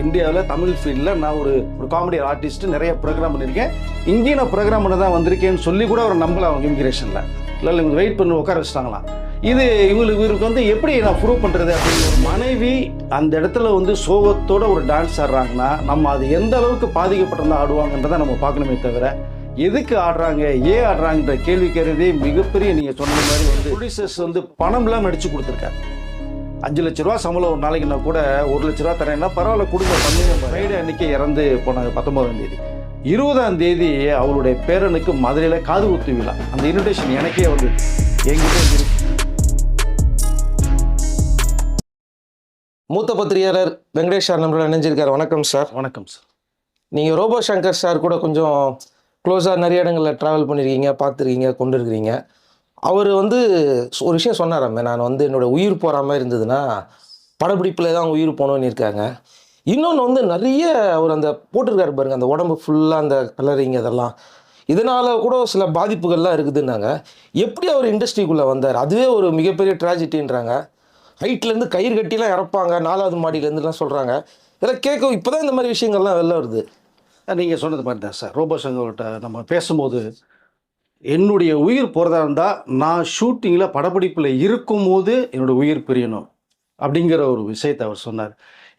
இந்தியாவில் தமிழ் ஃபீல்டில் நான் ஒரு ஒரு காமெடி ஆர்டிஸ்ட் நிறைய ப்ரோக்ராம் பண்ணியிருக்கேன் இங்கேயும் நான் ப்ரோக்ராம் பண்ண தான் வந்திருக்கேன்னு சொல்லி கூட அவர் நம்பல அவங்க இமிகிரேஷனில் இல்லை இவங்க வெயிட் பண்ணி உட்கார வச்சிட்டாங்களாம். இது இவங்களுக்கு இவருக்கு வந்து எப்படி நான் ப்ரூவ் பண்ணுறது அப்படின்னு ஒரு மனைவி அந்த இடத்துல வந்து சோகத்தோட ஒரு டான்ஸ் ஆடுறாங்கன்னா நம்ம அது எந்த அளவுக்கு பாதிக்கப்பட்டிருந்தா ஆடுவாங்கன்றதை நம்ம பார்க்கணுமே தவிர எதுக்கு ஆடுறாங்க ஏன் ஆடுறாங்கன்ற கேள்வி கேட்கறதே மிகப்பெரிய நீங்கள் சொன்ன மாதிரி வந்து ப்ரொடியூசர்ஸ் வந்து பணம்லாம் நடிச்சு கொடுத்துருக்காரு அஞ்சு லட்ச ரூபா சம்பளம் ஒரு நாளைக்கு நான் கூட ஒரு லட்ச ரூபா தரேன்னா பரவாயில்ல கொடுங்க. பண்ணுங்க ஃப்ரைடே அன்னைக்கு இறந்து போனாங்க பத்தொன்பதாம் தேதி. இருபதாம் தேதி அவருடைய பேரனுக்கு மதுரையில் காது குத்து விழா. அந்த இன்விடேஷன் எனக்கே வந்தது. என்கிட்ட இருக்கு மூத்த பத்திரிகையாளர் வெங்கடேஷ் சார் நம்மளோட இணைஞ்சிருக்காரு. வணக்கம் சார். வணக்கம் சார். நீங்கள் ரோபோ சங்கர் சார் கூட கொஞ்சம் க்ளோஸாக நிறைய இடங்களில் ட்ராவல் பண்ணியிருக்கீங்க பார்த்துருக்கீங்க கொண்டு இருக்கிறீங்க அவர் வந்து ஒரு விஷயம் சொன்னாராமே நான் வந்து என்னோட உயிர் போகிற மாதிரி இருந்ததுன்னா படப்பிடிப்பில் தான் உயிர் போகணும்னு இருக்காங்க. இன்னொன்று வந்து நிறைய அவர் அந்த போட்டிருக்காரு பாருங்க அந்த உடம்பு ஃபுல்லாக அந்த கலரிங் அதெல்லாம். இதனால் கூட சில பாதிப்புகள்லாம் இருக்குதுன்னாங்க. எப்படி அவர் இண்டஸ்ட்ரிக்குள்ளே வந்தார்? அதுவே ஒரு மிகப்பெரிய ட்ராஜடின்றாங்க ஹைட்லேருந்து கயிறு கட்டிலாம் இறப்பாங்க. நாலாவது மாடியிலேருந்துலாம் சொல்கிறாங்க இதெல்லாம் கேட்க இப்போ தான் இந்த மாதிரி விஷயங்கள்லாம் வெளில வருது. நீங்கள் சொன்னது மாதிரி தான் சார். ரோபோ சங்கர்கிட்ட நம்ம பேசும்போது என்னுடைய உயிர் போகிறதா இருந்தால் நான் ஷூட்டிங்கில் படப்பிடிப்பில் இருக்கும்போது என்னோட உயிர் பிரியணும் அப்படிங்கிற ஒரு விஷயத்தை அவர் சொன்னார்.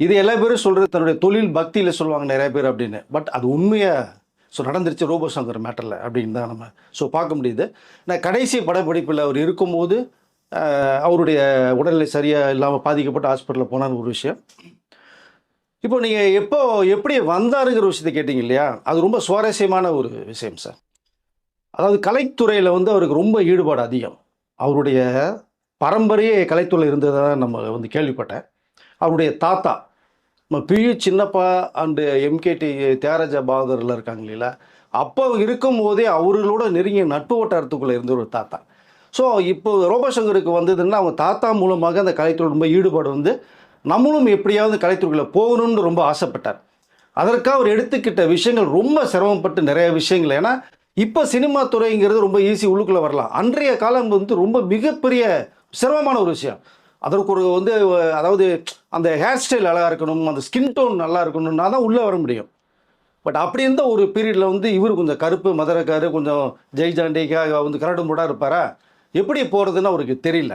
இது எல்லா பேரும் சொல்கிறது தன்னுடைய தொழில் பக்தியில் சொல்லுவாங்க நிறைய பேர் அப்படின்னு. பட் அது உண்மையாக ஸோ நடந்துருச்சு ரோபோசங்கர் மேட்டரில் அப்படின்னு தான் நம்ம ஸோ பார்க்க முடியுது. நான் கடைசி படப்பிடிப்பில் அவர் இருக்கும்போது அவருடைய உடல்நிலை சரியாக இல்லாமல் பாதிக்கப்பட்டு ஹாஸ்பிட்டலில் போனார் ஒரு விஷயம். இப்போ நீங்கள் எப்போ எப்படி வந்தாருங்கிற விஷயத்தை கேட்டிங்க இல்லையா? அது ரொம்ப சுவாரஸ்யமான ஒரு விஷயம் சார் அதாவது கலைத்துறையில் வந்து அவருக்கு ரொம்ப ஈடுபாடு அதிகம். அவருடைய பரம்பரையே கலைத்துறையில் இருந்ததாக நம்ம வந்து கேள்விப்பட்டேன். அவருடைய தாத்தா நம்ம P U Chinnappa and M K T Thyagaraja பகதூரில் இருக்காங்க இல்லையா அப்போ இருக்கும்போதே அவர்களோட நெருங்கிய நட்பு வட்டாரத்துக்குள்ளே இருந்த ஒரு தாத்தா. ஸோ இப்போ ரோபசங்கருக்கு வந்ததுன்னா அவங்க தாத்தா மூலமாக அந்த கலைத்துறை ரொம்ப ஈடுபாடு வந்து நம்மளும் எப்படியாவது கலைத்துறைக்குள்ளே போகணும்னு ரொம்ப ஆசைப்பட்டார். அதற்காக அவர் எடுத்துக்கிட்ட விஷயங்கள் ரொம்ப சிரமப்பட்டு நிறைய விஷயங்கள். ஏன்னா இப்போ சினிமா துறைங்கிறது ரொம்ப ஈஸி உள்ளுக்குள்ளே வரலாம். அன்றைய காலம் வந்து ரொம்ப மிகப்பெரிய சிரமமான ஒரு விஷயம். அதற்கு ஒரு வந்து அதாவது அந்த ஹேர் ஸ்டைல் அழகாக இருக்கணும் அந்த ஸ்கின் டோன் நல்லா இருக்கணும்னா தான் உள்ளே வர முடியும். பட் அப்படி இருந்த ஒரு பீரியடில் வந்து இவர் கொஞ்சம் கருப்பு மதுரக்காரு கொஞ்சம் ஜெய் ஜாண்டிக்காக வந்து கரடு முடாக இருப்பாரா? எப்படி போகிறதுன்னு அவருக்கு தெரியல.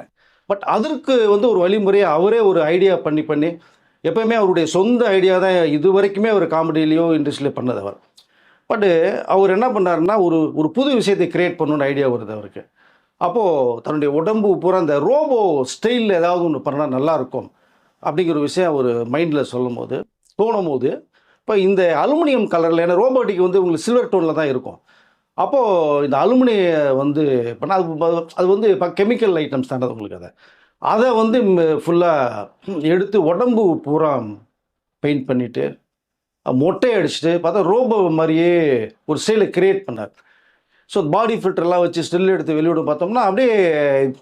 பட் அதற்கு வந்து ஒரு வழிமுறையை அவரே ஒரு ஐடியா பண்ணி பண்ணி எப்பயுமே அவருடைய சொந்த ஐடியா தான் இது வரைக்குமே அவர் காமெடியிலையோ இண்டஸ்ட்ரியிலையோ பண்ணது அவர். பட்டு அவர் என்ன பண்ணாருன்னா ஒரு ஒரு புது விஷயத்தை கிரியேட் பண்ணணும்னு ஐடியா வருது அவருக்கு. அப்போது தன்னுடைய உடம்பு பூரா அந்த ரோபோ ஸ்டைலில் ஏதாவது ஒன்று பண்ணால் நல்லாயிருக்கும் அப்படிங்கிற ஒரு விஷயம் அவர் மைண்டில் சொல்லும் போது தோணும் போது இப்போ இந்த அலுமினியம் கலரில் ஏன்னா ரோபோட்டிக் வந்து உங்களுக்கு சில்வர் டோனில் தான் இருக்கும். அப்போது இந்த அலுமினிய வந்து பண்ண அது அது வந்து இப்போ கெமிக்கல் ஐட்டம்ஸ் தானே உங்களுக்கு அதை. அதை வந்து ஃபுல்லாக எடுத்து உடம்பு பூரா பெயிண்ட் பண்ணிவிட்டு மொட்டை அடிச்சுட்டு பார்த்தா ரோபோ மாதிரியே ஒரு ஸ்டைலை கிரியேட் பண்ணார். ஸோ பாடி ஃபில்டர்லாம் வச்சு ஸ்டில் எடுத்து வெளியிட பார்த்தோம்னா அப்படியே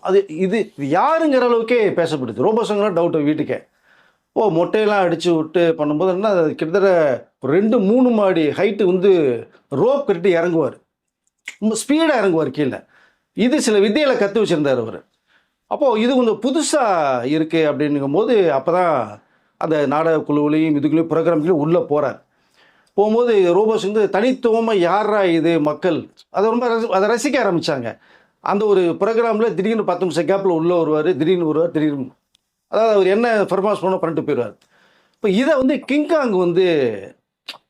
அது இது இது யாருங்கிற அளவுக்கே பேசப்படுது. ரோபோ சங்கரம் டவுட்டு வீட்டுக்கே. ஓ மொட்டையெல்லாம் அடித்து விட்டு பண்ணும்போது என்ன அது கிட்டத்தட்ட ஒரு ரெண்டு மூணு மாடி ஹைட்டு வந்து ரோப் கட்டி இறங்குவார். ரொம்ப ஸ்பீடாக இறங்குவார் கீழே. இது சில வித்தியில் கற்று வச்சுருந்தார் அவர். அப்போது இது கொஞ்சம் புதுசாக இருக்குது அப்படிங்கும்போது அப்போ தான் அந்த நாடக குழுவிலையும் இதுக்குள்ளேயும் ப்ரோக்ராம்லையும் உள்ளே போகிறார் போகும்போது ரோபோஸ் வந்து தனித்துவமாக யாரா இது மக்கள்? அதை ரொம்ப ரசி- அதை ரசிக்க ஆரம்பித்தாங்க அந்த ஒரு ப்ரோக்ராமில் திடீர்னு பத்து நிமிஷம் கேப்பில் உள்ளே வருவார் திடீர்னு வருவார் திடீர்னு. அதாவது அவர் என்ன பெர்ஃபார்மன்ஸ் பண்ண பண்ணிட்டு போயிடுவார். இப்போ இதை வந்து கிங்காங் வந்து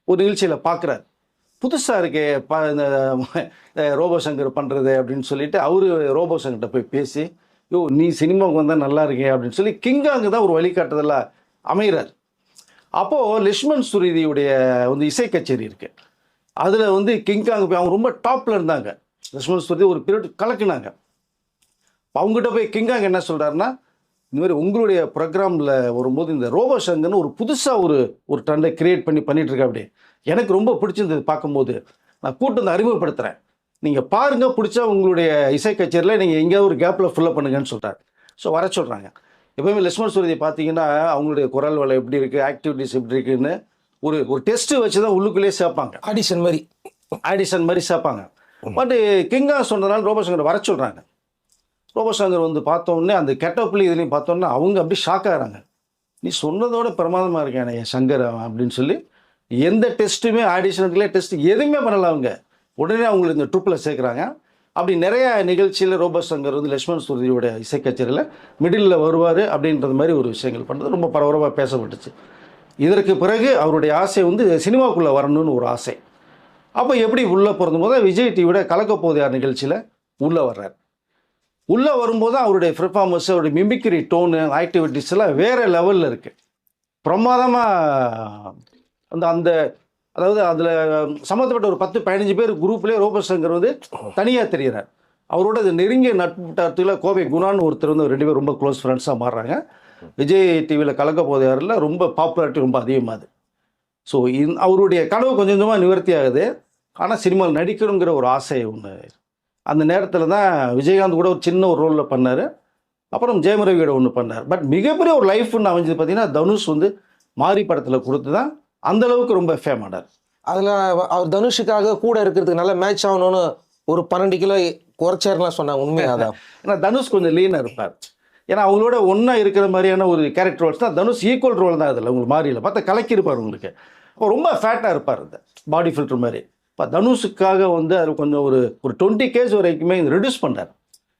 ஒரு நிகழ்ச்சியில் பார்க்குறாரு புதுசாக இருக்கே பா இந்த இந்த ரோபோ சங்கர் பண்ணுறது அப்படின்னு சொல்லிட்டு அவர் ரோபோ சங்கர்கிட்ட போய் பேசி யோ நீ சினிமாவுக்கு வந்தால் நல்லா இருக்கே அப்படின்னு சொல்லி கிங்காங்கு தான் ஒரு வழிகாட்டுதலாக அமைகிறார். அப்போது லக்ஷ்மண் சுரீதியுடைய வந்து இசை கச்சேரி இருக்குது அதில் வந்து கிங்காங் போய் அவங்க ரொம்ப டாப்பில் இருந்தாங்க. லக்ஷ்மண் சுருதி ஒரு பீரியட் கலக்குனாங்க. அவங்ககிட்ட போய் கிங்காங் என்ன சொல்கிறாருன்னா இந்த மாதிரி உங்களுடைய ப்ரோக்ராமில் வரும்போது இந்த ரோபோ சங்கர்னு ஒரு புதுசாக ஒரு ஒரு ட்ரெண்டை கிரியேட் பண்ணி பண்ணிகிட்ருக்கேன் அப்படி. எனக்கு ரொம்ப பிடிச்சிருந்தது பார்க்கும்போது. நான் கூட்டு வந்து அறிமுகப்படுத்துகிறேன் நீங்கள் பாருங்க பிடிச்சா உங்களுடைய இசை கச்சேரியில் நீங்கள் எங்கேயாவது ஒரு கேப்பில் ஃபில்லப் பண்ணுங்கன்னு சொல்கிறார் ஸோ வர சொல்கிறாங்க எப்பவுமே லட்சுமண் சுருதி பார்த்தீங்கன்னா அவங்களுடைய குரல் வளம் எப்படி இருக்குது ஆக்டிவிட்டிஸ் எப்படி இருக்குன்னு ஒரு ஒரு டெஸ்ட்டு வச்சு தான் உள்ளுக்குள்ளேயே சேர்ப்பாங்க. ஆடிஷன் மாதிரி. ஆடிஷன் மாதிரி சேர்ப்பாங்க. பட் கிங்கா சொன்னதுனால ரோபோசங்கர் வர சொல்கிறாங்க ரோபோசங்கர் வந்து பார்த்தோன்னே அந்த கெட்டப்லேயும் இதுலேயும் பார்த்தோன்னே அவங்க அப்படியே ஷாக் ஆகிறாங்க. நீ சொன்னதோட பிரமாதமாக இருக்கானே என் சங்கர் அப்படின்னு சொல்லி எந்த டெஸ்ட்டுமே ஆடிஷனுக்குள்ளே டெஸ்ட் எதுவுமே பண்ணல அவங்க. உடனே அவங்களை இந்த ட்ரூப்பில் சேர்க்குறாங்க. அப்படி நிறைய நிகழ்ச்சியில் ரோபோ சங்கர் வந்து லட்சுமண் சுருதியோட இசை கச்சேரியில் மிடில் வருவார் அப்படின்றது மாதிரி ஒரு விஷயங்கள் பண்ணுறது ரொம்ப பரபரப்பாக பேசப்பட்டுச்சு. இதற்கு பிறகு அவருடைய ஆசை வந்து சினிமாவுக்குள்ளே வரணும்னு ஒரு ஆசை. அப்போ எப்படி உள்ளே பிறந்தும் போது விஜய் டிவியோட கலக்கப்போதையார் நிகழ்ச்சியில் உள்ளே வர்றார். உள்ளே வரும்போது அவருடைய பெர்ஃபார்மன்ஸ் அவருடைய மிமிக்ரி டோனு ஆக்டிவிட்டிஸ் எல்லாம் வேறு லெவலில் இருக்குது பிரமாதமாக அந்த அந்த அதாவது அதில் சம்மந்தப்பட்ட ஒரு பத்து பதினஞ்சு பேர் குரூப்லேயே ரோபசங்கர் வந்து தனியாக தெரிகிறார் அவரோட அது நெருங்கிய நட்புட்டாரத்தில் கோவை குணான்னு ஒருத்தர் வந்து ரெண்டு பேர் ரொம்ப க்ளோஸ் ஃப்ரெண்ட்ஸாக மாறுறாங்க. விஜய் டிவியில் கலக்க போதையாரில் ரொம்ப பாப்புலாரிட்டி ரொம்ப அதிகமாகுது ஸோ இந் அவருடைய கனவு கொஞ்சம் கொஞ்சமாக நிவர்த்தி ஆகுது. ஆனால் சினிமாவில் நடிக்கணுங்கிற ஒரு ஆசை ஒன்று அந்த நேரத்தில் தான் விஜயகாந்த் கூட ஒரு சின்ன ஒரு ரோலில் பண்ணார். அப்புறம் ஜெயம் ரவியோட ஒன்று பண்ணார். பட் மிகப்பெரிய ஒரு லைஃப்னு அமைஞ்சது பார்த்தீங்கன்னா தனுஷ் வந்து மாரி படத்தில் கொடுத்து தான் அந்த அளவுக்கு ரொம்ப ஃபேம் ஆனார் அதில் அவர் தனுஷுக்காக கூட இருக்கிறதுக்கு நல்லா மேட்ச் ஆகணும்னு ஒரு பன்னெண்டு கிலோ குறைச்சாருலாம் சொன்னாங்க உண்மையா அதான்? ஏன்னா தனுஷ் கொஞ்சம் லீனாக இருப்பார். ஏன்னா அவங்களோட ஒன்றா இருக்கிற மாதிரியான ஒரு கேரக்டர் ரோல்ஸ் தான் தனுஷ் ஈக்குவல் ரோல் தான் அதில் உங்களுக்கு மாறியில் பார்த்தா கலக்கியிருப்பார் உங்களுக்கு. அப்போ ரொம்ப ஃபேட்டாக இருப்பார் இந்த பாடி ஃபில்டர் மாதிரி. இப்போ தனுஷுக்காக வந்து அது கொஞ்சம் ஒரு ஒரு டுவெண்ட்டி கேஸ் வரைக்குமே ரெடியூஸ் பண்ணார்.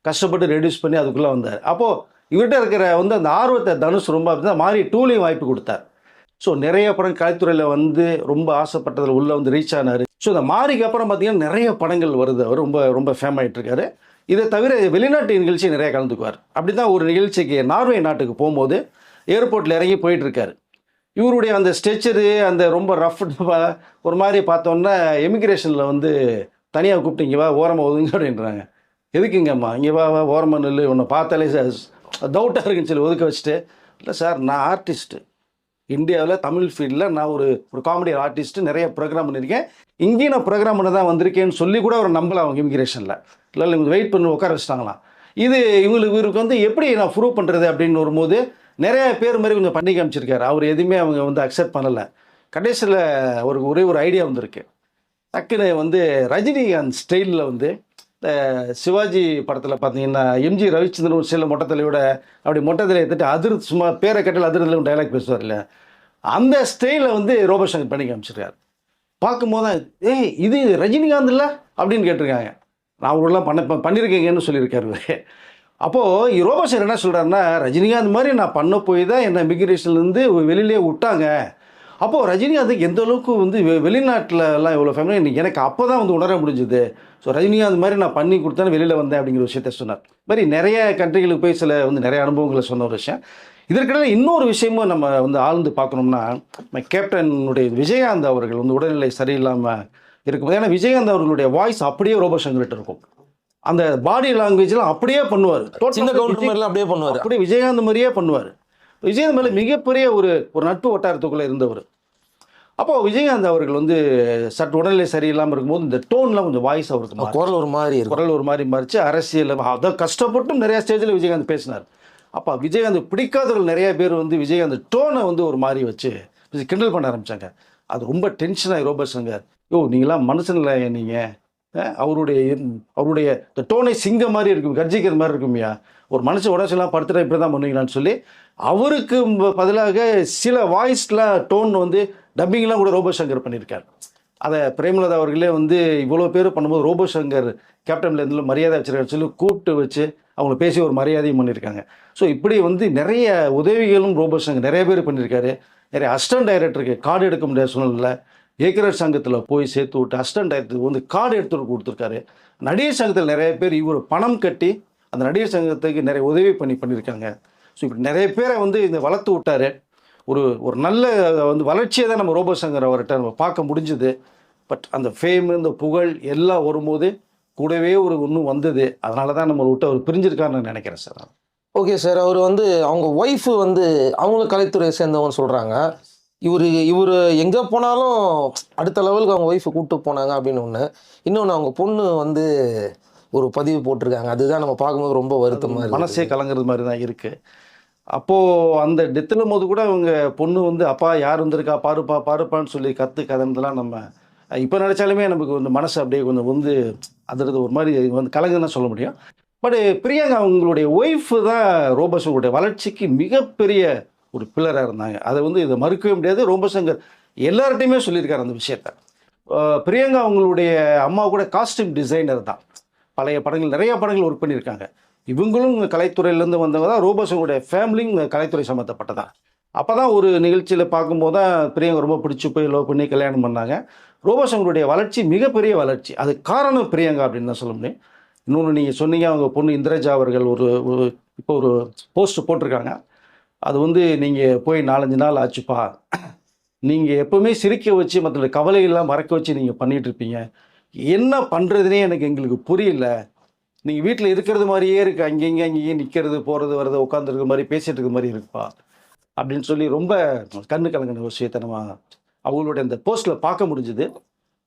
கஷ்டப்பட்டு ரெடியூஸ் பண்ணி அதுக்குள்ளே வந்தார். அப்போது இவர்கிட்ட இருக்கிற வந்து அந்த ஆர்வத்தை தனுஷ் ரொம்ப அப்படி தான் மாறி டூலையும் வாய்ப்பு கொடுத்தார். ஸோ நிறைய படம் கலைத்துறையில் வந்து ரொம்ப ஆசைப்பட்டதில் உள்ளே வந்து ரீச் ஆனார். ஸோ இந்த மாரிக்கு அப்புறம் பார்த்தீங்கன்னா நிறைய படங்கள் வருது. அவர் ரொம்ப ரொம்ப ஃபேம் ஆகிட்டுருக்காரு இதை தவிர வெளிநாட்டு நிகழ்ச்சி நிறைய கலந்துக்குவார். அப்படி தான் ஒரு நிகழ்ச்சிக்கு நார்வே நாட்டுக்கு போகும்போது ஏர்போர்ட்டில் இறங்கி போயிட்டுருக்காரு. இவருடைய அந்த ஸ்ட்ரெச்சரு அந்த ரொம்ப ரஃப் ஒரு மாதிரி பார்த்தோன்னா எமிக்ரேஷனில் வந்து தனியாக கூப்பிட்டு இங்கே வா ஓரமாக ஒதுங்க அப்படின்றாங்க. எதுக்குங்கம்மா? இங்கே வா வா ஓரமாக நெல் உன்னை பார்த்தாலே டவுட்டாக இருக்குன்னு சொல்லி ஒதுக்க வச்சுட்டு இல்லை சார் நான் ஆர்டிஸ்ட்டு இந்தியாவில் தமிழ் ஃபீல்டில் நான் ஒரு ஒரு காமெடி ஆர்டிஸ்ட்டு நிறைய ப்ரோக்ராம் பண்ணியிருக்கேன் இங்கேயும் நான் ப்ரோக்ராம் பண்ண தான் வந்திருக்கேன்னு சொல்லி கூட அவர் நம்பலை அவங்க இமிகிரேஷனில் இல்லை இல்லை இவங்க வெயிட் பண்ணி உட்கார வச்சிட்டாங்களாம். இது இவங்களுக்கு இவருக்கு வந்து எப்படி நான் ப்ரூவ் பண்ணுறது அப்படின்னு வரும்போது நிறைய பேர் மாதிரி கொஞ்சம் பண்ணி காமிச்சிருக்காரு. அவர் எதுவுமே அவங்க வந்து அக்செப்ட் பண்ணலை. கடைசியில் ஒரு ஒரே ஒரு ஐடியா வந்திருக்கு. டக்குன்னு வந்து ரஜினிகாந்த் ஸ்டைலில் வந்து இந்த சிவாஜி படத்தில் பார்த்தீங்கன்னா எம்ஜி ரவிச்சந்திரன் ஒரு சில மொட்டை தலையோட அப்படி மொட்டை தலையை எடுத்துட்டு அதிர் சும்மா பேரை கட்டல அதிர்ல டைலாக் பேசுவார் இல்லை அந்த ஸ்டைலில் வந்து ரோபோசங்கர் பண்ணி காமிச்சிருக்காரு. பார்க்கும்போது ஏய் இது ரஜினிகாந்த் இல்லை? அப்படின்னு கேட்டிருக்காங்க. நான் அவரெல்லாம் பண்ண பண்ணியிருக்கேங்கன்னு பண்ணியிருக்கீங்கன்னு சொல்லியிருக்காரு அப்போது ரோபோசங்கர் என்ன சொல்கிறாருன்னா ரஜினிகாந்த் மாதிரி நான் பண்ண போய் தான் என்னை இமிகிரேஷன்லேருந்து வெளியிலே விட்டாங்க. அப்போது ரஜினிகாந்துக்கு எந்த அளவுக்கு வந்து வெ வெளிநாட்டில் எல்லாம் இவ்வளோ ஃபேமிலி எனக்கு அப்போ தான் வந்து உணர முடிஞ்சுது. ஸோ ரஜினிகாந்த் மாதிரி நான் பண்ணி கொடுத்தேன்னு வெளியில் வந்தேன் அப்படிங்கிற விஷயத்த சொன்னார். மாதிரி நிறைய கண்ட்ரிகளுக்கு போய் சில வந்து நிறைய அனுபவங்களை சொன்ன ஒரு விஷயம். இதற்கிடையில் இன்னொரு விஷயமும் நம்ம வந்து ஆழ்ந்து பார்க்கணும்னா நம்ம கேப்டனுடைய விஜயகாந்த் அவர்கள் வந்து உடல்நிலை சரியில்லாமல் இருக்கும்போது ஏன்னா விஜயகாந்த் அவர்களுடைய வாய்ஸ் அப்படியே ரோபோசங்கர்கிட்ட இருக்கும். அந்த பாடி லாங்குவேஜ்லாம் அப்படியே பண்ணுவார். சின்ன கவுண்டர் மாதிரிலாம் அப்படியே பண்ணுவார். அப்படியே விஜயகாந்த் மாதிரியே பண்ணுவார். விஜயகாந்த் மேலே மிகப்பெரிய ஒரு ஒரு நட்பு வட்டாரத்துக்குள்ளே இருந்தவர். அப்போ விஜயகாந்த் அவர்கள் வந்து சற்று உடல்நிலை சரியில்லாமல் இருக்கும்போது இந்த டோன்லாம் கொஞ்சம் வாய்ஸ் அவருக்கு. குரல் ஒரு மாதிரி குரல் ஒரு மாதிரி மாறிச்சு. அரசியல் அதை கஷ்டப்பட்டும் நிறைய ஸ்டேஜில் விஜயகாந்த் பேசினார். அப்போ விஜயகாந்த் பிடிக்காதவர்கள் நிறைய பேர் வந்து விஜயகாந்த் டோனை வந்து ஒரு மாதிரி வச்சு கிண்டல் பண்ண ஆரம்பித்தாங்க அது ரொம்ப டென்ஷனாகி ரோபர்ட் சங்கர். யோ நீங்களாம் மனுஷனில் நீங்கள் அவருடைய அவருடைய இந்த டோனை சிங்க மாதிரி இருக்கும் கர்ஜிக்கிற மாதிரி இருக்கும்யா ஒரு மனுஷன் உடச்செல்லாம் படுத்துட்டு இப்படி தான் பண்ணுவீங்களான்னு சொல்லி அவருக்கு பதிலாக சில வாய்ஸ்லாம் டோன் வந்து டப்பிங்லாம் கூட ரோபோ சங்கர் பண்ணியிருக்காரு. அதை பிரேமலதா அவர்களே வந்து இவ்வளோ பேர் பண்ணும்போது ரோபோ சங்கர் கேப்டன்ல இருந்து மரியாதை வச்சிருக்காரு சொல்லி கூப்பிட்டு வச்சு அவங்கள பேசி ஒரு மரியாதையும் பண்ணியிருக்காங்க. ஸோ இப்படி வந்து நிறைய உதவிகளும் ரோபோ சங்கர் நிறைய பேர் பண்ணியிருக்காரு. நிறைய அசிஸ்டன்ட் டைரக்டருக்கு கார்டு எடுக்க முடியாத சூழ்நிலை ஏக்கரர் சங்கத்தில் போய் சேர்த்து விட்டு அசிஸ்டன்ட் டைரக்டருக்கு வந்து கார்டு எடுத்து கொடுத்துருக்காரு. நடிகர் சங்கத்தில் நிறைய பேர் இவர் பணம் கட்டி அந்த நடிகர் சங்கத்துக்கு நிறைய உதவி பண்ணி பண்ணியிருக்காங்க. ஸோ இப்படி நிறைய பேரை வந்து இந்த வளர்த்து விட்டாரு. ஒரு ஒரு நல்ல வந்து வளர்ச்சியை தான் நம்ம ரோபோ சங்கர் அவர்கிட்ட நம்ம பார்க்க முடிஞ்சுது. பட் அந்த ஃபேம் இந்த புகழ் எல்லாம் வரும்போது கூடவே ஒரு இன்னும் வந்தது. அதனால தான் நம்ம விட்டு அவர் பிரிஞ்சிருக்காருன்னு நான் நினைக்கிறேன் சார் ஓகே சார் அவர் வந்து அவங்க ஒய்ஃபு வந்து அவங்களும் கலைத்துறையை சேர்ந்தவங்கன்னு சொல்கிறாங்க இவர் இவர் எங்கே போனாலும் அடுத்த லெவலுக்கு அவங்க ஒய்ஃபை கூப்பிட்டு போனாங்க அப்படின்னு ஒன்று இன்னொன்று அவங்க பொண்ணு வந்து ஒரு பதிவு போட்டிருக்காங்க. அதுதான் நம்ம பார்க்கும்போது ரொம்ப வருத்தமாக மனசே கலங்குறது மாதிரி தான் இருக்குது அப்போது அந்த டெத்தில் போது கூட அவங்க பொண்ணு வந்து அப்பா யார் வந்திருக்கா? பாருப்பா பாருப்பான்னு சொல்லி கற்று கதந்தெல்லாம் நம்ம இப்போ நினச்சாலுமே நமக்கு வந்து மனசு அப்படியே கொஞ்சம் வந்து அதுறது ஒரு மாதிரி வந்து கலங்குன்னு தான் சொல்ல முடியும். பட் பிரியங்கா அவங்களுடைய ஒய்ஃபு தான் ரோபசங்கருடைய வளர்ச்சிக்கு மிகப்பெரிய ஒரு பில்லராக இருந்தாங்க. அதை வந்து இதை மறுக்கவே முடியாது. ரோபசங்கர் எல்லார்ட்டையுமே சொல்லியிருக்காரு அந்த விஷயத்த. பிரியங்கா அவங்களுடைய அம்மா கூட காஸ்டியூம் டிசைனர் தான். பழைய படங்கள் நிறைய படங்கள் ஒர்க் பண்ணியிருக்காங்க. இவங்களும் கலைத்துறையிலேருந்து வந்தவங்க தான். ரோபோசங்களுடைய ஃபேமிலியும் கலைத்துறை சம்மந்தப்பட்டதான் அப்போ தான் ஒரு நிகழ்ச்சியில் பார்க்கும்போது தான் பிரியங்க ரொம்ப பிடிச்சி போய் லவ் பண்ணி கல்யாணம் பண்ணாங்க. ரோபோசங்களுடைய வளர்ச்சி மிகப்பெரிய வளர்ச்சி. அது காரணம் பிரியங்கா அப்படின்னு தான் சொல்ல முடியும். இன்னொன்று நீங்கள் சொன்னீங்க அவங்க பொண்ணு இந்திரஜா அவர்கள் ஒரு ஒரு இப்போ ஒரு போஸ்ட் போட்டிருக்காங்க. அது வந்து நீங்கள் போய் நாலஞ்சு நாள் ஆச்சுப்பா. நீங்கள் எப்போவுமே சிரிக்க வச்சு மற்ற கவலையெல்லாம் மறக்க வச்சு நீங்கள் பண்ணிகிட்ருப்பீங்க என்ன பண்ணுறதுனே எனக்கு எங்களுக்கு புரியல. நீங்கள் வீட்டில் இருக்கிறது மாதிரியே இருக்குது அங்கங்கே அங்கேயே நிற்கிறது போகிறது வர்றது உட்காந்துருக்க மாதிரி பேசிகிட்டு இருக்க மாதிரி இருக்குப்பா அப்படின்னு சொல்லி ரொம்ப கண்ணு கலங்கின விஷயத்தை நம்ம அவங்களுடைய அந்த போஸ்ட்டில் பார்க்க முடிஞ்சுது.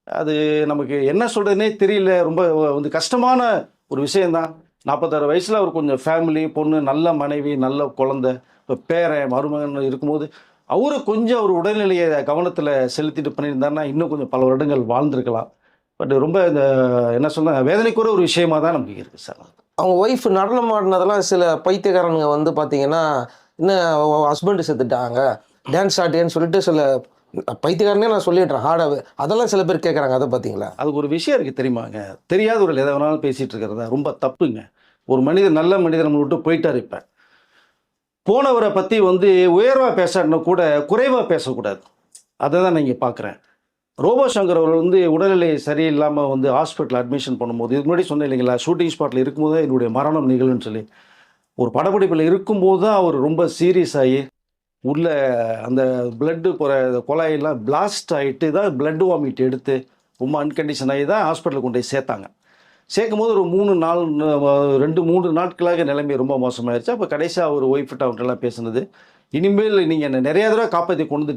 அது நமக்கு என்ன சொல்கிறதுனே தெரியல. ரொம்ப வந்து கஷ்டமான ஒரு விஷயந்தான் நாற்பத்தாறு வயசில் அவர் கொஞ்சம் ஃபேமிலி பொண்ணு நல்ல மனைவி நல்ல குழந்தை இப்போ பேரன் மருமகன் இருக்கும்போது அவரு கொஞ்சம் அவர் உடல்நிலையை கவனத்தில் செலுத்திட்டு பண்ணியிருந்தாருன்னா இன்னும் கொஞ்சம் பல வருடங்கள் வாழ்ந்திருக்கலாம். பட் ரொம்ப இந்த என்ன சொல்ல வேதனைக்குற ஒரு விஷயமா தான் நமக்கு இருக்குது சார் அவங்க ஒய்ஃப் நடனம் ஆடினதெல்லாம் சில பைத்தியக்காரனுங்க வந்து பார்த்தீங்கன்னா இன்னும் ஹஸ்பண்டு செத்துட்டாங்க டான்ஸ் ஆடியன்னு சொல்லிட்டு சில பைத்தியக்காரனே நான் சொல்லிடுறேன் ஹார்டாகவே அதெல்லாம் சில பேர் கேட்குறாங்க அதை பார்த்தீங்களா அதுக்கு ஒரு விஷயம் இருக்குது தெரியுமாங்க தெரியாத ஒரு எதை வேணாலும் பேசிகிட்டு இருக்கிறதா? ரொம்ப தப்புங்க. ஒரு மனிதர் நல்ல மனிதர் நம்ம விட்டு போயிட்டார் இப்போ. போனவரை பற்றி வந்து உயர்வாக பேசாட்டினா கூட குறைவாக பேசக்கூடாது. அதை தான் நீங்கள் பார்க்குறேன் ரோபோ சங்கர் அவர் வந்து உடல்நிலை சரியில்லாமல் வந்து ஹாஸ்பிட்டல் அட்மிஷன் பண்ணும்போது இதுக்கு முன்னாடி சொன்னேன் இல்லைங்களா ஷூட்டிங் ஸ்பாட்டில் இருக்கும்போது தான் என்னுடைய மரணம் நிகழும்னு சொல்லி. ஒரு படப்பிடிப்பில் இருக்கும்போது தான் அவர் ரொம்ப சீரியஸ் ஆகி உள்ள அந்த பிளட்டு போகிற குழாயெல்லாம் பிளாஸ்ட் ஆகிட்டு தான் பிளட் வாமிட் எடுத்து ரொம்ப அன்கண்டிஷன் ஆகி தான் ஹாஸ்பிட்டலுக்கு கொண்டு போய் சேர்த்தாங்க. சேர்க்கும் போது ஒரு மூணு நாள் ரெண்டு மூணு நாட்களாக நிலைமை ரொம்ப மோசமாயிருச்சு. அப்போ கடைசியாக அவர் ஒய்ஃபிட்ட அவங்கள்ட்டெல்லாம் பேசுனது இனிமேல் நீங்கள் என்னை நிறையா தடவை காப்பாற்றி கொண்டு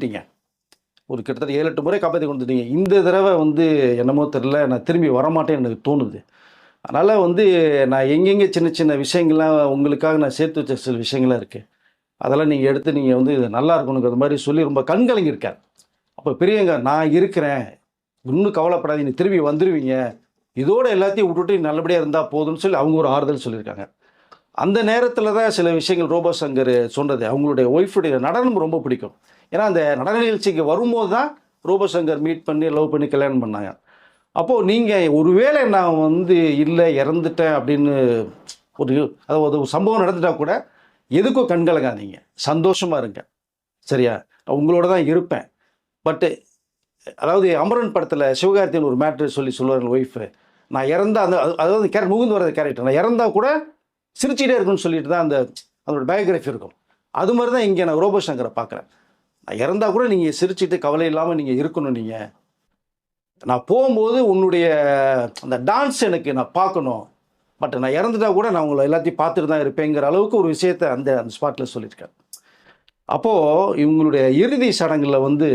ஒரு கிட்டத்தட்ட ஏழு எட்டு முறை காப்பாற்றி கொண்டு இந்த தடவை வந்து என்னமோ தெரில நான் திரும்பி வரமாட்டேன்னு எனக்கு தோணுது. அதனால் வந்து நான் எங்கெங்கே சின்ன சின்ன விஷயங்கள்லாம் உங்களுக்காக நான் சேர்த்து வச்ச சில விஷயங்கள்லாம் இருக்குது அதெல்லாம் நீங்கள் எடுத்து நீங்கள் வந்து இது நல்லா இருக்கணுங்கிற மாதிரி சொல்லி ரொம்ப கண்கலங்கியிருக்கார் அப்போ பெரியங்க நான் இருக்கிறேன். இன்னும் கவலைப்படாதீங்க. திரும்பி வந்துடுவீங்க இதோட எல்லாத்தையும் விட்டுட்டு நல்லபடியாக இருந்தால் போதும்னு சொல்லி அவங்க ஒரு ஆறுதல் சொல்லியிருக்காங்க. அந்த நேரத்தில் தான் சில விஷயங்கள் ரோபோ சங்கர் சொன்னது அவங்களுடைய ஒய்ஃபுடைய நடனம் ரொம்ப பிடிக்கும். ஏன்னா அந்த நடன நிகழ்ச்சிக்கு வரும்போது தான் ரோபோ சங்கர் மீட் பண்ணி லவ் பண்ணி கல்யாணம் பண்ணாங்க. அப்போது நீங்கள் ஒருவேளை நான் வந்து இல்லை இறந்துட்டேன் அப்படின்னு ஒரு அதாவது ஒரு சம்பவம் நடந்துட்டா கூட எதுக்கும் கண்கலங்காதீங்க சந்தோஷமாக இருங்க. சரியா? உங்களோட தான் இருப்பேன். பட்டு அதாவது அமரன் படத்தில் சிவகார்த்தியின் ஒரு மேட்ரு சொல்லி சொல்லுவார்கள் ஒய்ஃபு நான் இறந்தால் அந்த அதாவது கேரக்டர் முகுந்து வர்றது கேரக்டர் நான் இறந்தால் கூட சிரிச்சிட்டே இருக்குன்னு சொல்லிட்டு தான் அந்த அதோட பயோகிராஃபி இருக்கும். அது மாதிரி தான் இங்கே நான் ரோபோ சங்கரை பார்க்குறேன். நான் இறந்தா கூட நீங்கள் சிரிச்சிட்டு கவலை இல்லாமல் நீங்கள் இருக்கணும் நீங்கள் நான் போகும்போது உன்னுடைய அந்த டான்ஸ் எனக்கு நான் பார்க்கணும். பட் நான் இறந்துட்டா கூட நான் உங்களை எல்லாத்தையும் பார்த்துட்டு தான் இருப்பேங்கிற அளவுக்கு ஒரு விஷயத்தை அந்த அந்த ஸ்பாட்டில் சொல்லியிருக்கேன் அப்போது இவங்களுடைய இறுதி சடங்கில் வந்து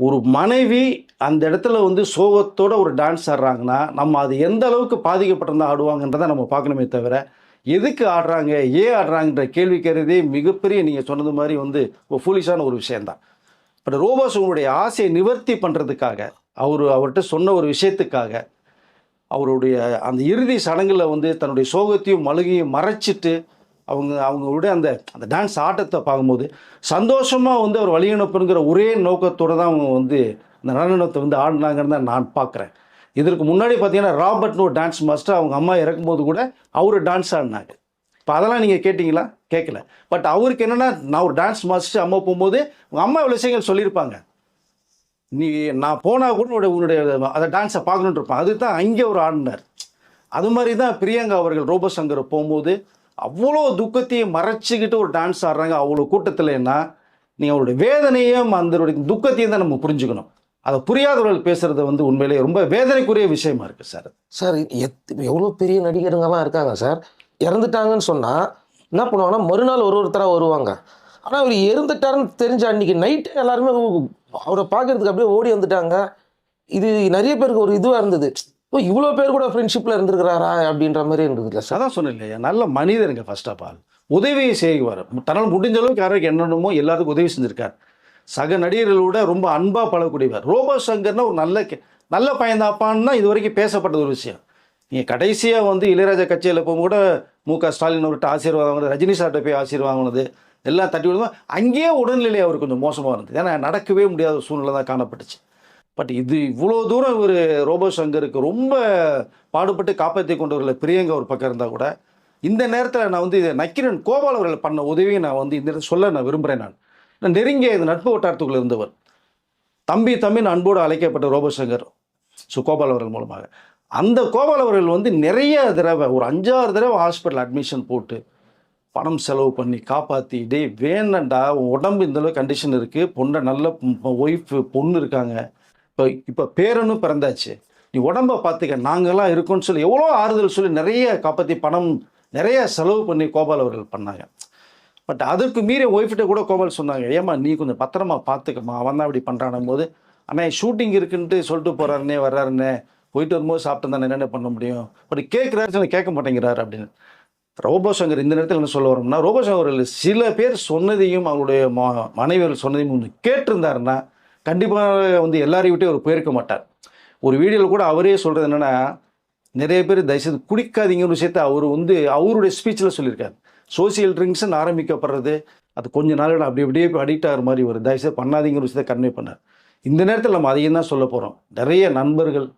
ஒரு மனைவி அந்த இடத்துல வந்து சோகத்தோட ஒரு டான்ஸ் ஆடுறாங்கன்னா நம்ம அது எந்த அளவுக்கு பாதிக்கப்பட்டிருந்தா ஆடுவாங்கன்றதை நம்ம பார்க்கணுமே தவிர எதுக்கு ஆடுறாங்க ஏன் ஆடுறாங்கன்ற கேள்வி கேட்கறதே மிகப்பெரிய நீங்கள் சொன்னது மாதிரி வந்து ஒரு ஃபூலிஷான ஒரு விஷயந்தான் பட் ரோபோஸ் உங்களுடைய ஆசையை நிவர்த்தி பண்ணுறதுக்காக அவர் அவர்கிட்ட சொன்ன ஒரு விஷயத்துக்காக அவருடைய அந்த இறுதி சடங்குல வந்து தன்னுடைய சோகத்தையும் மழுகையும் மறைச்சிட்டு அவங்க அவங்களுடைய அந்த அந்த டான்ஸ் ஆட்டத்தை பார்க்கும்போது சந்தோஷமாக வந்து அவர் வழியனுப்புங்கிற ஒரே நோக்கத்தோடு தான் அவங்க வந்து அந்த நடனத்தை வந்து ஆடினாங்கன்னு தான் நான் பார்க்குறேன். இதற்கு முன்னாடி பார்த்தீங்கன்னா ராபர்ட்னு ஒரு டான்ஸ் மாஸ்டர் அவங்க அம்மா இறக்கும்போது கூட அவர் டான்ஸ் ஆடினாங்க இப்போ அதெல்லாம் நீங்கள் கேட்டிங்களா? கேட்கல. பட் அவருக்கு என்னென்னா நான் ஒரு டான்ஸ் மாஸ்டர் அம்மா போகும்போது உங்கள் அம்மா இவ்வளோ விஷயங்கள் சொல்லியிருப்பாங்க. நீ நான் போனால் கூட உன்னுடைய உன்னுடைய அதை டான்ஸை பார்க்கணுன்னு இருப்பான். அதுதான் அங்கே ஒரு ஆடினார். அது மாதிரி தான் பிரியங்கா அவர்கள் ரோபசங்கர் போகும்போது அவ்வளோ துக்கத்தையும் மறைச்சிக்கிட்டு ஒரு டான்ஸ் ஆடுறாங்க. அவ்வளோ கூட்டத்தில்னா நீங்கள் அவருடைய வேதனையும் அந்த துக்கத்தையும் தான் நம்ம புரிஞ்சுக்கணும். அதை புரியாதவர்கள் பேசுறது வந்து உண்மையிலேயே ரொம்ப வேதனைக்குரிய விஷயமா இருக்கு சார். சார் எத் எவ்வளோ பெரிய நடிகருங்கெல்லாம் இருக்காங்க சார். இறந்துட்டாங்கன்னு சொன்னால் என்ன பண்ணுவாங்கன்னா மறுநாள் ஒரு ஒருத்தராக வருவாங்க. ஆனால் அவர் இறந்துட்டாருன்னு தெரிஞ்ச அன்னைக்கு நைட்டு எல்லாருமே அவரை பார்க்கறதுக்கு அப்படியே ஓடி வந்துட்டாங்க. இது நிறைய பேருக்கு ஒரு இதுவாக இருந்தது. ஓ இவ்வளோ பேர் கூட ஃப்ரெண்ட்ஷிப்பில் இருந்திருக்கிறாரா அப்படின்ற மாதிரி இருந்ததுல சார். அதான் சொன்னேன் இல்லையா நல்ல மனிதருங்க ஃபர்ஸ்ட் ஆஃப் ஆல் உதவி செய்வார். தன்னால் முடிஞ்ச அளவுக்கு யாருக்கு என்னென்னமோ எல்லாத்துக்கும் உதவி செஞ்சிருக்கார். சக நடிகர்களோட ரொம்ப அன்பாக பழகக்கூடியவர். ரோபோ சங்கர்னா ஒரு நல்ல கே- நல்ல பயந்தாப்பான்னா இது வரைக்கும் பேசப்பட்ட ஒரு விஷயம். நீங்கள் கடைசியாக வந்து இளையராஜா கட்சியில் போகும்போது கூட மு க ஸ்டாலின் அவர்கிட்ட ஆசீர்வாதம் வாங்கினது ரஜினி சார்கிட்ட போய் ஆசீர்வாதம் வாங்கினது எல்லாம் தட்டி விடுவோம் அங்கேயே உடல்நிலை அவர் கொஞ்சம் மோசமாக இருந்தது. ஏன்னா நடக்கவே முடியாத சூழ்நிலை தான் காணப்பட்டுச்சு. பட் இது இவ்வளோ தூரம் இவர் ரோபோ சங்கருக்கு ரொம்ப பாடுபட்டு காப்பாற்றி கொண்டவர்களை பிரியங்க ஒரு பக்கம் இருந்தால் கூட இந்த நேரத்தில் நான் வந்து இதை நக்கிரன் கோபால் அவர்கள் பண்ண உதவியை நான் வந்து இந்த சொல்ல நான் விரும்புகிறேன் நான். நெருங்கிய இது நட்பு வட்டாரத்துக்குள் இருந்தவர். தம்பி தம்பி அன்போடு அழைக்கப்பட்ட ரோபசங்கர் ஸோ கோபால் அவர்கள் மூலமாக. அந்த கோபால் அவர்கள் வந்து நிறைய தடவை ஒரு அஞ்சாறு தடவை ஹாஸ்பிட்டல் அட்மிஷன் போட்டு பணம் செலவு பண்ணி காப்பாற்றி டேய் வேணண்டா உன் உடம்பு இந்தளவு கண்டிஷன் இருக்குது பொண்ணை நல்ல ஒய்ஃபு பொண்ணு இருக்காங்க. இப்போ இப்போ பேரனும் பிறந்தாச்சு. நீ உடம்பை பார்த்துக்க நாங்கள்லாம் இருக்கோம்னு சொல்லி எவ்வளோ ஆறுதல் சொல்லி நிறைய காப்பாற்றி பணம் நிறைய செலவு பண்ணி கோபால் அவர்கள் பண்ணாங்க. பட் அதற்கு மீறி ஒய்ஃப்கிட்ட கூட கோபால் சொன்னாங்க ஏமா நீ கொஞ்சம் பத்திரமா பார்த்துக்கம்மா அவன் தான் இப்படி பண்ணுறானும் போது அண்ணே ஷூட்டிங் இருக்குன்ட்டு சொல்லிட்டு போகிறாருனே வர்றாருண்ணே போயிட்டு வரும்போது சாப்பிட்டு தானே என்னென்ன பண்ண முடியும்? பட் கேட்குறாரு கேட்க மாட்டேங்கிறாரு அப்படின்னு. ரோபோ சங்கர் இந்த நேரத்தில் என்ன சொல்ல வரோம்னா ரோபோ சங்கர் சில பேர் சொன்னதையும் அவருடைய ம மனைவியர்கள் சொன்னதையும் கொஞ்சம் கேட்டிருந்தாருன்னா கண்டிப்பாக வந்து எல்லாரையும் விட்டு அவர் போயிருக்க மாட்டார். ஒரு வீடியோவில் கூட அவரே சொல்கிறது என்னென்னா நிறைய பேர் தயவுசெய்து குடிக்காதீங்கன்னு விஷயத்த அவர் வந்து அவருடைய ஸ்பீச்சில் சொல்லியிருக்காரு. சோசியல் ட்ரிங்க்ஸ்னு ஆரம்பிக்கப்படுறது. அது கொஞ்ச நாள் அப்படி அப்படியே அடிக்ட் ஆகிற மாதிரி ஒரு தயவுசெய்து பண்ணாதீங்கிற விஷயத்தை கன்வே பண்ணார். இந்த நேரத்தில் நம்ம அதையும் தான் சொல்ல போகிறோம் நிறைய நண்பர்கள்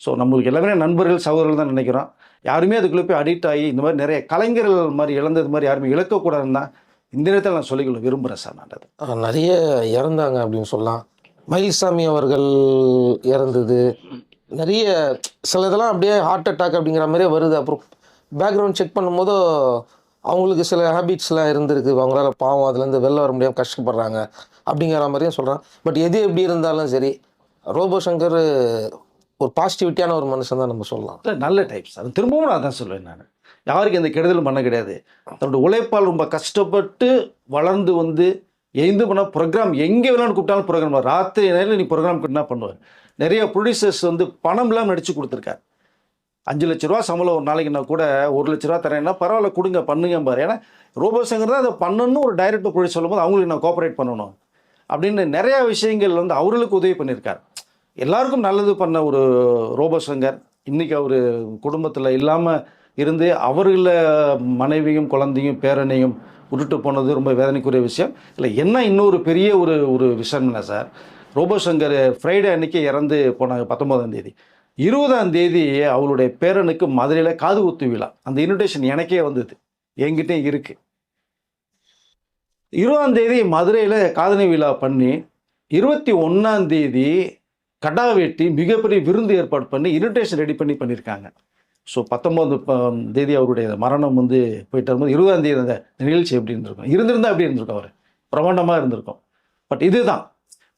ஸோ நம்மளுக்கு எல்லாமே நண்பர்கள் சகோதரர்கள் தான் நினைக்கிறோம். யாருமே அதுக்குள்ளே போய் அடிக்ட் ஆகி இந்த மாதிரி நிறைய கலைஞர்கள் மாதிரி இழந்தது மாதிரி யாருமே இழக்கக்கூடாதுன்னு தான் இந்த நேரத்தில் நான் சொல்லிக்கொள்ள விரும்புகிறேன் சார் நான் அது. நிறைய இறந்தாங்க அப்படின்னு சொல்லலாம். மயில்சாமி அவர்கள் இறந்தது. நிறைய சில இதெல்லாம் அப்படியே ஹார்ட் அட்டாக் அப்படிங்கிற மாதிரியே வருது. அப்புறம் பேக்ரவுண்ட் செக் பண்ணும்போது அவங்களுக்கு சில ஹேபிட்ஸ்லாம் இருந்திருக்கு. அவங்களால பாவம் அதுலேருந்து வெளில வர முடியாமல் கஷ்டப்படுறாங்க. அப்படிங்கிற மாதிரியும் சொல்கிறான் பட் எது எப்படி இருந்தாலும் சரி ரோபோ சங்கர் ஒரு பாசிட்டிவிட்டியான ஒரு மனுஷன் தான் நம்ம சொல்லலாம். நல்ல டைப்ஸ் அது திரும்பவும் நான் அதான் சொல்லுவேன் நான். யாருக்கு எந்த கெடுதலும் பண்ண கிடையாது. தன்னோட உழைப்பால் ரொம்ப கஷ்டப்பட்டு வளர்ந்து வந்து எய்ந்து பண்ண ப்ரோக்ராம் எங்கே வேணாலும் கூப்பிட்டாலும் ப்ரோக்ராம் ராத்திரி நேரில் நீ ப்ரோக்ராம் என்ன பண்ணுவேன் நிறைய ப்ரொடியூசர்ஸ் வந்து பணம் இல்லாமல் நடிச்சு கொடுத்துருக்காரு. அஞ்சு லட்ச ரூபா சம்பளம் ஒரு நாளைக்கு நான் கூட ஒரு லட்ச ரூபா தரேன்னா பரவாயில்ல கொடுங்க பண்ணுங்க பாரு. ஏன்னா ரோபோ தான் அதை பண்ணணும்னு ஒரு டைரக்டர் ப்ரொடியூஸ் சொல்லும்போது அவங்களுக்கு நான் கோஆப்ரேட் பண்ணணும் அப்படின்னு நிறையா விஷயங்கள் வந்து அவர்களுக்கு உதவி பண்ணியிருக்கார். எல்லாருக்கும் நல்லது பண்ண ஒரு ரோபோ சங்கர் இன்றைக்கி அவர் குடும்பத்தில் இல்லாமல் இருந்து அவர்கள மனைவியும் குழந்தையும் பேரனையும் விட்டுட்டு போனது ரொம்ப வேதனைக்குரிய விஷயம். இல்லை என்ன இன்னொரு பெரிய ஒரு ஒரு விஷயம் என்ன சார் ரோபோசங்கர் ஃப்ரைடே அன்னைக்கு இறந்து போனாங்க பத்தொம்போதாம் தேதி. இருபதாம் தேதி அவருடைய பேரனுக்கு மதுரையில் காது குத்து விழா. அந்த இன்விடேஷன் எனக்கே வந்தது. என்கிட்டே இருக்கு. இருபதாம் தேதி மதுரையில் காதணி விழா பண்ணி இருபத்தி ஒன்றாம் தேதி கடா வெட்டி மிகப்பெரிய விருந்து ஏற்பாடு பண்ணி இன்விடேஷன் ரெடி பண்ணி பண்ணியிருக்காங்க ஸோ பத்தொம்போது தேதி அவருடைய மரணம் வந்து போயிட்டு வரும்போது இருபதாம் தேதி அந்த நிகழ்ச்சி எப்படி இருந்திருக்கும்? இருந்திருந்தா அப்படி இருந்திருக்கும் அவர்? பிரமாண்டமாக இருந்திருக்கும். பட் இதுதான்.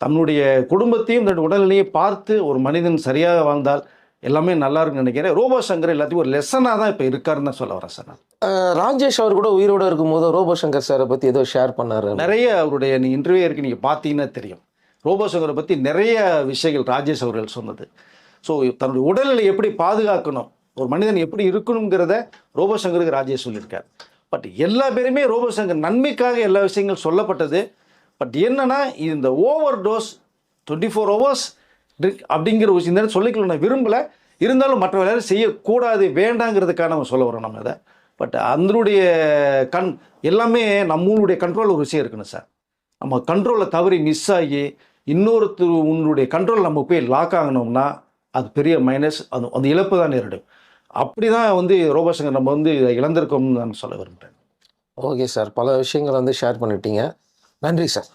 தன்னுடைய குடும்பத்தையும் தன்னுடைய உடல்நிலையை பார்த்து ஒரு மனிதன் சரியாக வாழ்ந்தால் எல்லாமே நல்லா இருக்குன்னு நினைக்கிறேன். ரோபோ சங்கர் எல்லாத்தையும் ஒரு லெசனாக தான் இப்போ இருக்காருன்னு தான் சொல்ல வரேன் சார் ராஜேஷ் அவர் கூட உயிரோடு இருக்கும்போது ரோபோ சங்கர் சாரை பற்றி ஏதோ ஷேர் பண்ணாரு. நிறைய அவருடைய நீ இன்டர்வியூ இருக்கு நீங்கள் பார்த்தீங்கன்னா தெரியும். ரோபோ சங்கரை பற்றி நிறைய விஷயங்கள் ராஜேஷ் அவர்கள் சொன்னது. ஸோ தன்னுடைய உடல்நிலை எப்படி பாதுகாக்கணும் ஒரு மனிதன் எப்படி இருக்கணுங்கிறத ரோபோ சங்கருக்கு ராஜேஷ் சொல்லியிருக்கார். பட் எல்லா பேருமே ரோபோ சங்கர் நன்மைக்காக எல்லா விஷயங்கள் சொல்லப்பட்டது. பட் என்னென்னா இந்த overdose twenty four hours அப்படிங்கிற விஷயம் தான் நேரம் சொல்லிக்கல நான் விரும்பலை. இருந்தாலும் மற்ற எல்லாரும் செய்யக்கூடாது வேண்டாங்கிறதுக்காக நம்ம சொல்ல வரோம் நம்ம இதை. பட் அதனுடைய கண் எல்லாமே நம்மளுடைய கண்ட்ரோல் ஒரு விஷயம் இருக்கணும் சார். நம்ம கண்ட்ரோலை தவறி மிஸ் ஆகி இன்னொருத்தர் உன்னுடைய கண்ட்ரோல் நம்ம போய் லாக் ஆகணும்னா அது பெரிய மைனஸ் அது அந்த இழப்பு தான் நேரிடும். அப்படி தான் வந்து ரோபோசங்கர் நம்ம வந்து இதை இழந்திருக்கோம்னு நான் சொல்ல விரும்புகிறேன் ஓகே சார். பல விஷயங்கள் வந்து ஷேர் பண்ணிட்டீங்க. நன்றி சார்.